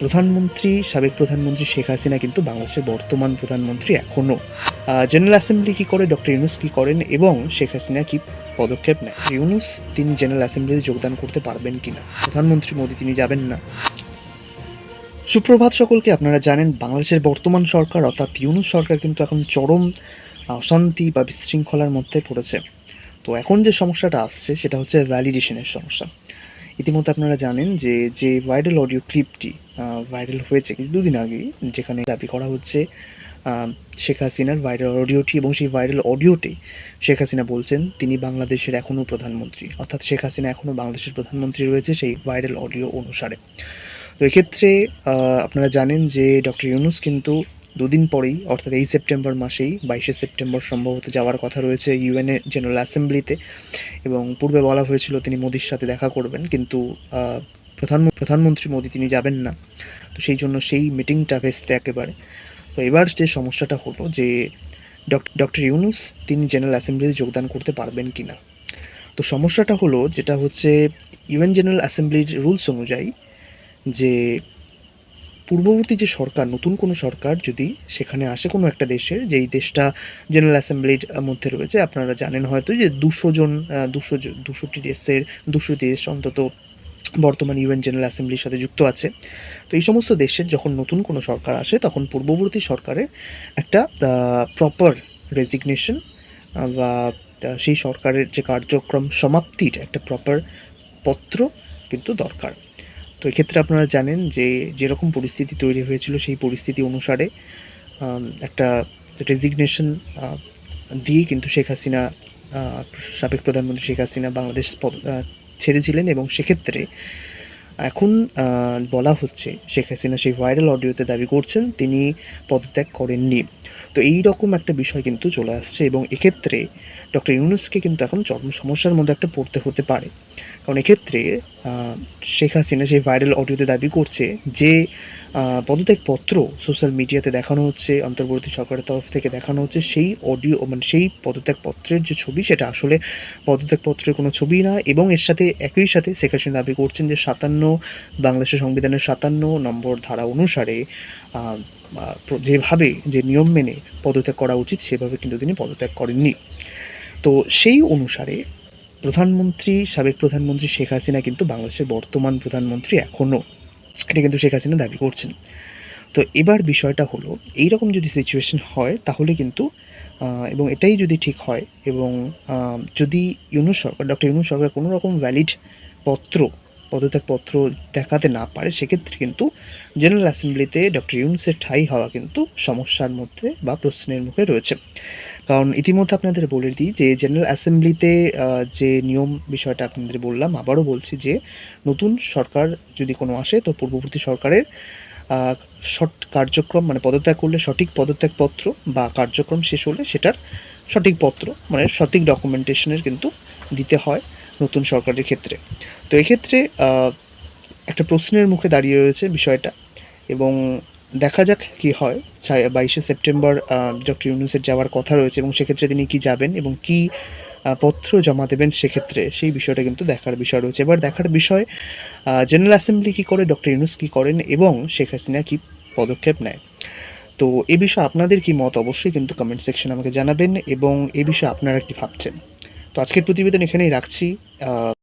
প্রধানমন্ত্রী, সাবেক প্রধানমন্ত্রী শেখ হাসিনা কিন্তু বাংলাদেশের বর্তমান প্রধানমন্ত্রী এখনও জেনারেল অ্যাসেম্বলি কী করে? ডক্টর ইউনুস কী করেন? এবং শেখ হাসিনা কী পদক্ষেপ নেয় ইউনুস, তিনি জেনারেল অ্যাসেম্বলিতে যোগদান করতে পারবেন কি না প্রধানমন্ত্রী মোদী, তিনি যাবেন না। সুপ্রভাত সকলকে আপনারা জানেন, বাংলাদেশের বর্তমান সরকার, অর্থাৎ ইউনুস সরকার কিন্তু এখন চরম অশান্তি বা বিশৃঙ্খলার মধ্যে পড়েছে। তো এখন যে সমস্যাটা আসছে, সেটা হচ্ছে ভ্যালিডেশনের সমস্যা। ইতিমধ্যে আপনারা জানেন যে যে ভাইরাল অডিও ক্লিপটি ভাইরাল হয়েছে কিছু দুদিন আগেই যেখানে দাবি করা হচ্ছে শেখ হাসিনার ভাইরাল অডিওটি এবং সেই ভাইরাল অডিওতে শেখ হাসিনা বলছেন, তিনি বাংলাদেশের এখনও প্রধানমন্ত্রী। অর্থাৎ শেখ হাসিনা এখনও বাংলাদেশের প্রধানমন্ত্রী রয়েছে সেই ভাইরাল অডিও অনুসারে। তো এক্ষেত্রে আপনারা জানেন যে ডক্টর ইউনুস কিন্তু দুদিন পরেই, অর্থাৎ এই সেপ্টেম্বর মাসেই, বাইশে সেপ্টেম্বর সম্ভবত যাওয়ার কথা রয়েছে ইউএনএ জেনারেল অ্যাসেম্বলিতে এবং পূর্বে বলা হয়েছিল তিনি মোদির সাথে দেখা করবেন, কিন্তু প্রধান প্রধানমন্ত্রী মোদি তিনি যাবেন না। তো সেই জন্য সেই মিটিংটা ভেস্তে একেবারে। তো এবার যে সমস্যাটা হলো যে ডক্টর ইউনুস তিনি জেনারেল অ্যাসেম্বলিতে যোগদান করতে পারবেন কি না তো সমস্যাটা হলো যেটা হচ্ছে ইউএন জেনারেল অ্যাসেম্বলির রুলস অনুযায়ী যে, পূর্ববর্তী যে সরকার, নতুন কোনো সরকার যদি সেখানে আসে কোনো একটা দেশে যেই দেশটা জেনারেল অ্যাসেম্বলির মধ্যে রয়েছে, আপনারা জানেন হয়তো যে দুশো জন দুশো দুশোটি দেশের দুশো দেশ অন্তত বর্তমান ইউএন জেনারেল অ্যাসেম্বলির সাথে যুক্ত আছে। তো এই সমস্ত দেশের যখন নতুন কোনো সরকার আসে, তখন পূর্ববর্তী সরকারের একটা প্রপার রেজিগনেশন বা সেই সরকারের যে কার্যক্রম সমাপ্তির একটা প্রপার পত্র কিন্তু দরকার। তো এক্ষেত্রে আপনারা জানেন যে, যেরকম পরিস্থিতি তৈরি হয়েছিল, সেই পরিস্থিতি অনুসারে একটা রেজিগনেশন দিয়ে কিন্তু শেখ হাসিনা সাবেক প্রধানমন্ত্রী শেখ হাসিনা বাংলাদেশ ছেড়েছিলেন এবং সেক্ষেত্রে এখন বলা হচ্ছে শেখ হাসিনা সেই ভাইরাল অডিওতে দাবি করছেন, তিনি পদত্যাগ করেননি। তো এই রকম একটা বিষয় কিন্তু চলে আসছে এবং এক্ষেত্রে ডক্টর ইউনুসকে কিন্তু এখন চরম সমস্যার মধ্যে একটা পড়তে হতে পারে। কারণ এক্ষেত্রে শেখ হাসিনা সেই ভাইরাল অডিওতে দাবি করছে যে পদত্যাগপত্র সোশ্যাল মিডিয়াতে দেখানো হচ্ছে, অন্তর্বর্তী সরকারের তরফ থেকে দেখানো হচ্ছে, সেই অডিও মানে সেই পদত্যাগপত্রের যে ছবি, সেটা আসলে পদত্যাগপত্রের কোনো ছবি না এবং এর সাথে, একই সাথে শেখ হাসিনা দাবি করছেন যে সাতান্ন, বাংলাদেশের সংবিধানের সাতান্ন নম্বর ধারা অনুসারে যেভাবে যে নিয়ম মেনে পদত্যাগ করা উচিত, সেভাবে কিন্তু তিনি পদত্যাগ করেননি। তো সেই অনুসারে প্রধানমন্ত্রী, সাবেক প্রধানমন্ত্রী শেখ হাসিনা কিন্তু বাংলাদেশের বর্তমান প্রধানমন্ত্রী এখনও এটা কিন্তু শেখ হাসিনা দাবি করছেন। তো এবার বিষয়টা হলো এই রকম যদি সিচুয়েশন হয়, তাহলে কিন্তু এবং এটাই যদি ঠিক হয়, এবং যদি ইউনুস সরকার, ডক্টর ইউনুস সরকার কোনো রকম ভ্যালিড পত্র পদত্যাগপত্র দেখাতে না পারে, সেক্ষেত্রে কিন্তু জেনারেল অ্যাসেম্বলিতে ডক্টর ইউনুসের ঠাই হওয়া কিন্তু সমস্যার মধ্যে বা প্রশ্নের মুখে রয়েছে। কারণ ইতিমধ্যে আপনাদের বলে দিই যে জেনারেল অ্যাসেম্বলিতে যে নিয়ম বিষয়টা আপনাদের বললাম, আবারও বলছি যে নতুন সরকার যদি কোনো আসে, তো পূর্ববর্তী সরকারের সট কার্যক্রম মানে পদত্যাগ করলে সঠিক পদত্যাগপত্র বা কার্যক্রম শেষ হলে সেটার সঠিক পত্র মানে সঠিক ডকুমেন্টেশনের কিন্তু দিতে হয়। নতুন সরকারের ক্ষেত্রে। তো এক্ষেত্রে একটা প্রশ্নের মুখে দাঁড়িয়ে রয়েছে বিষয়টা এবং দেখা যাক কি হয়। বাইশে সেপ্টেম্বর ডক্টর ইউনুসের যাওয়ার কথা রয়েছে এবং সেক্ষেত্রে তিনি কি যাবেন এবং কি পত্র জমা দেবেন সেক্ষেত্রে সেই বিষয়টা কিন্তু দেখার বিষয় রয়েছে। এবার দেখার বিষয় জেনারেল অ্যাসেম্বলি কী করে, ডক্টর ইউনুস কী করেন এবং শেখ হাসিনা কী পদক্ষেপ নেয়? তো এ বিষয়ে আপনাদের কি মত অবশ্যই কিন্তু কমেন্ট সেকশনে আমাকে জানাবেন এবং এ বিষয়ে আপনারা কি ভাবছেন? তো আজকের প্রতিবেদন এখানেই রাখছি